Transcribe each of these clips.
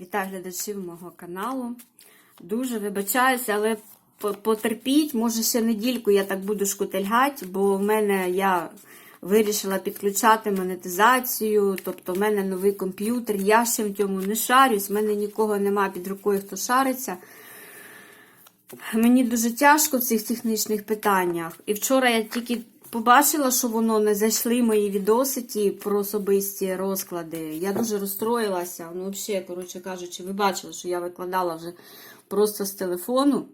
Вітаю глядачів мого каналу. Дуже вибачаюся, але потерпіть, може ще недільку я так буду шкутельгати, бо в мене я вирішила підключати монетизацію, тобто в мене новий комп'ютер, я ще в цьому не шарюсь, в мене нікого нема під рукою, хто шариться. Мені дуже тяжко в цих технічних питаннях. І вчора я тільки побачила, що воно не зайшли мої відоси ті про особисті розклади. Я дуже розстроїлася. Ну, взагалі, коротше кажучи, ви бачили, що я викладала вже просто з телефону.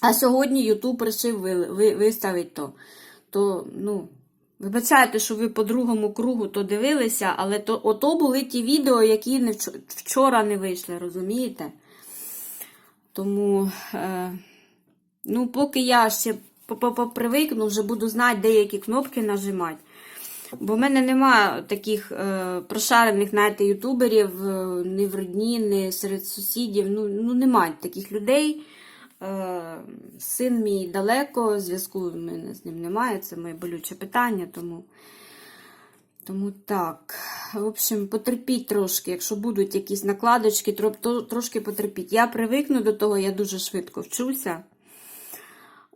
А сьогодні Ютуб вирішив ви, ви, виставити то. То, ну, вибачайте, що ви по другому кругу то дивилися, але то, ото були ті відео, які не вчора не вийшли, розумієте? Тому, е, ну, поки я ще попривикну, вже буду знати, деякі кнопки нажимати. Бо в мене нема таких е, прошарених, знаєте, ютуберів, е, ні в родні, ні серед сусідів. Ну, ну немає таких людей. Е, син мій далеко, зв'язку в мене з ним немає, це моє болюче питання, тому. Тому так. В общем, потерпіть трошки. Якщо будуть якісь накладочки, трошки потерпіть. Я привикну до того, я дуже швидко вчуся.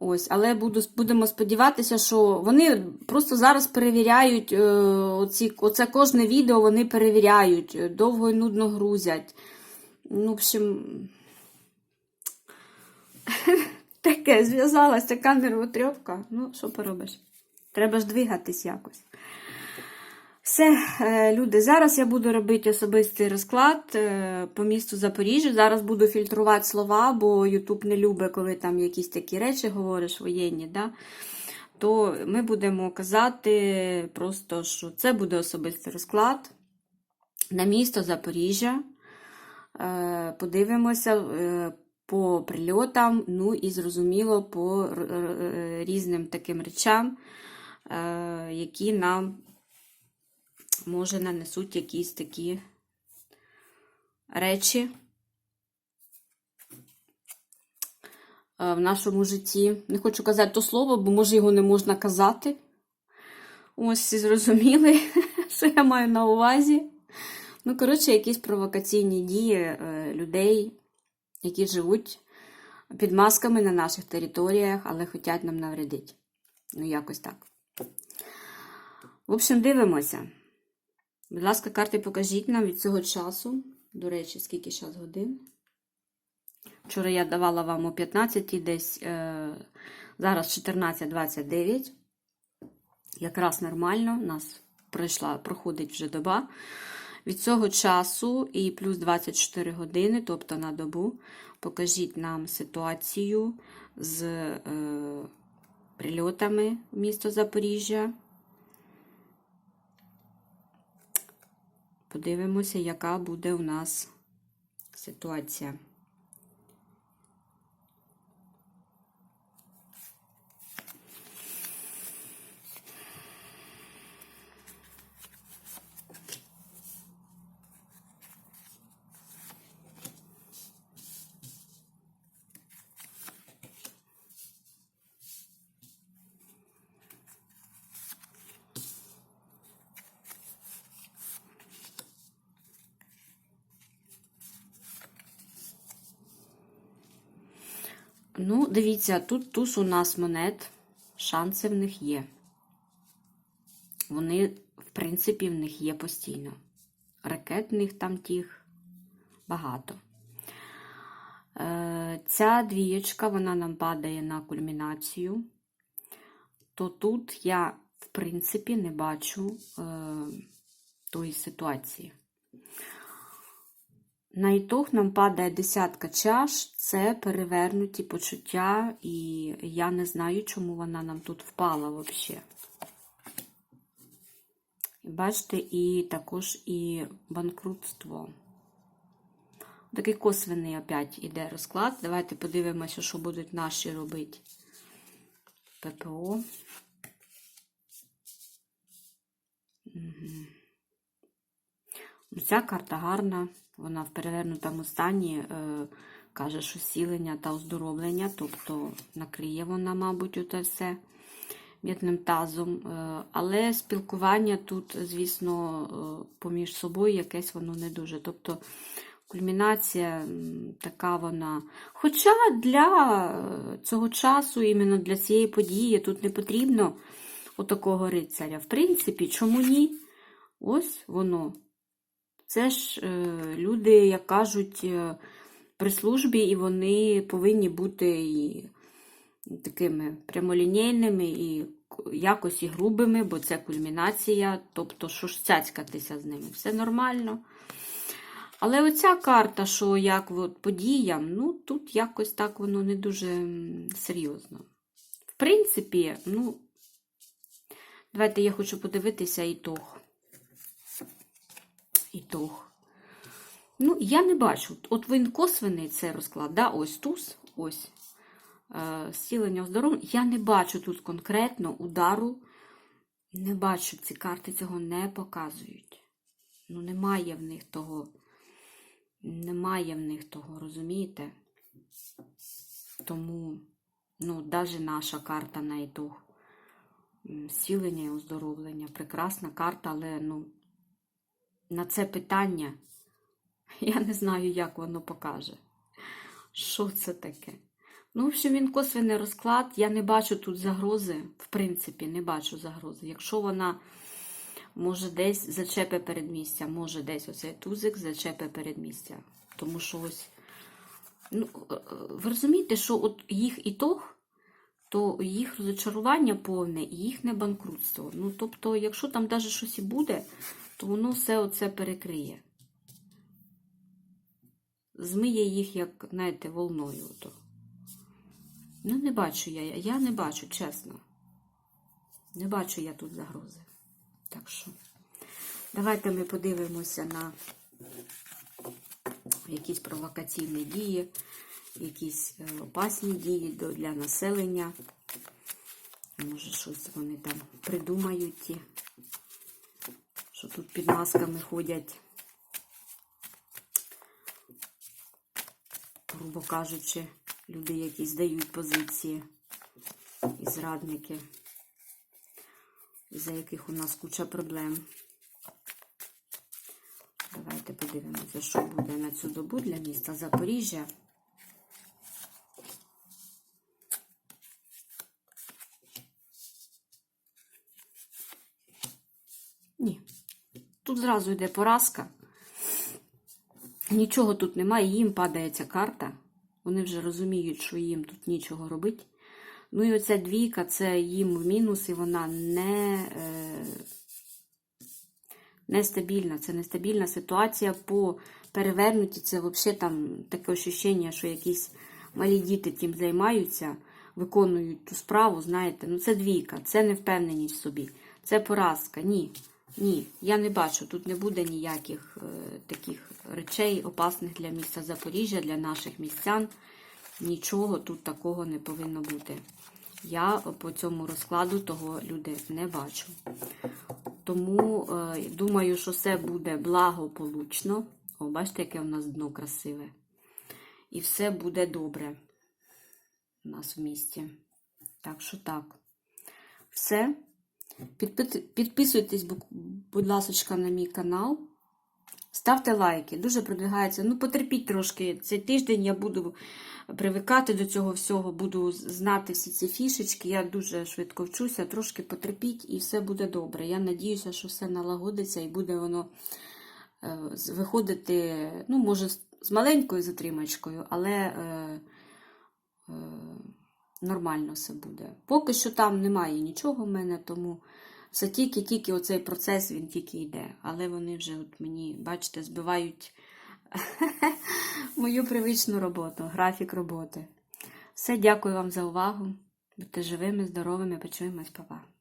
Ось, але буду, будемо сподіватися, що вони просто зараз перевіряють е, оці, оце кожне відео вони перевіряють, е, довго і нудно грузять. Ну, в общем, таке зв'язалася камера нервотрьопка. Ну, що поробиш? Треба ж двигатись якось. Все, е, люди, зараз я буду робити особистий розклад е, по місту Запоріжжя. Зараз буду фільтрувати слова, бо Ютуб не любить, коли там якісь такі речі говориш воєнні. Да? То ми будемо казати просто, що це буде особистий розклад на місто Запоріжжя. Е, Подивимося по прильотам, ну і зрозуміло по різним таким речам, які нам може нанесуть якісь такі речі е, в нашому житті. Не хочу казати то слово, бо може його не можна казати. Ось всі зрозуміли, що я маю на увазі. Ну, коротше, якісь провокаційні дії е, людей, які живуть під масками на наших територіях, але хочуть нам навредити. Ну, якось так. В общем, дивимося. Будь ласка, карти покажіть нам від цього часу. До речі, скільки зараз годин. Вчора я давала вам о 15 десь, е, зараз 14.29. Якраз нормально. У нас пройшла, проходить вже доба. Від цього часу і плюс 24 години, тобто на добу, покажіть нам ситуацію з е, прильотами в місто Запоріжжя. Подивимося, яка буде у нас ситуація. Ну, дивіться, тут туз у нас монет, шанси в них є. Вони, в принципі, в них є постійно. Ракетних там тих багато. Е, Ця двієчка, вона нам падає на кульмінацію. То тут я, в принципі, не бачу е, тої ситуації. На ітог нам падає десятка чаш, це перевернуті почуття, і я не знаю, чому вона нам тут впала взагалі. Бачите, і також і банкрутство. Такий косвений опять іде розклад. Давайте подивимося, що будуть наші робити ППО. Угу. Ця карта гарна, вона в перевернутому стані е, каже, що сілення та оздоровлення, тобто накриє вона, мабуть, оте все м'ятним тазом. Е, але спілкування тут, звісно, е, поміж собою якесь воно не дуже. Тобто Кульмінація така вона. Хоча для цього часу, іменно для цієї події, тут не потрібно отакого рицаря. В принципі, чому ні? Ось воно. Це ж е, люди, як кажуть, е, при службі, і вони повинні бути і такими прямолінійними, і якось і грубими, бо це кульмінація, тобто, що ж цяцькатися з ними, все нормально. Але оця карта, що як от подіям, ну тут якось так воно не дуже серйозно. В принципі, ну, давайте я хочу подивитися ітог. Ітог. Ну, я не бачу. От він косвений цей розклад, да? ось туз, ось е, зцілення оздоровлення. Я не бачу тут конкретно удару. Не бачу, ці карти цього не показують. Ну, немає в них того. Немає в них того, розумієте? Тому, ну, навіть наша карта на ітог. м, Зцілення і оздоровлення. Прекрасна карта, але ну, на це питання я не знаю, як воно покаже. Що це таке? Ну, в общем, він косвений розклад. Я не бачу тут загрози. В принципі, не бачу загрози. Якщо вона може десь зачепе передмістя, може десь оцей тузик зачепе передмістя. Тому що ось. Ну, е, е, ви розумієте, що от їх ітог, то їх розочарування повне і їхнє банкрутство. Ну, тобто, якщо там навіть щось і буде, воно все оце перекриє. Змиє їх, як, знаєте, волною. Ото. Ну, не бачу я, я не бачу, чесно. Не бачу я тут загрози. Так що, давайте ми подивимося на якісь провокаційні дії, якісь е, опасні дії для населення. Може, щось вони там придумають що тут під масками ходять, грубо кажучи, люди, які здають позиції і зрадники, за яких у нас куча проблем. Давайте подивимося, що буде на цю добу для міста Запоріжжя. Ні. Тут зразу йде поразка. Нічого тут немає, їм падає ця карта. Вони вже розуміють, що їм тут нічого робити. Ну і оця двійка це їм в мінус, і вона не, е, нестабільна. Це нестабільна ситуація по перевернуті. Це взагалі там таке ощущення, що якісь малі діти тим займаються, виконують ту справу, знаєте. Ну це двійка, це невпевненість в собі, це поразка. Ні. Ні, я не бачу, тут не буде ніяких е, таких речей, опасних для міста Запоріжжя, для наших містян. Нічого тут такого не повинно бути. Я по цьому розкладу того люди не бачу. Тому е, думаю, що все буде благополучно. О, бачите, яке у нас дно красиве. І все буде добре у нас в місті. Так що так. Все. Підпи- Підписуйтесь, будь ласка, на мій канал. Ставте лайки, дуже продвигається. Ну, потерпіть трошки. Цей тиждень я буду привикати до цього всього, буду знати всі ці фішечки. Я дуже швидко вчуся, трошки потерпіть і все буде добре. Я надіюся, що все налагодиться і буде воно е, виходити, ну, може, з- маленькою затримочкою, але е, е, нормально все буде. Поки що там немає нічого в мене, тому це тільки-тільки оцей процес він тільки йде. Але вони вже от мені, бачите, збивають мою привичну роботу, графік роботи. Все, дякую вам за увагу. Будьте живими, здоровими, почуємось, па-па.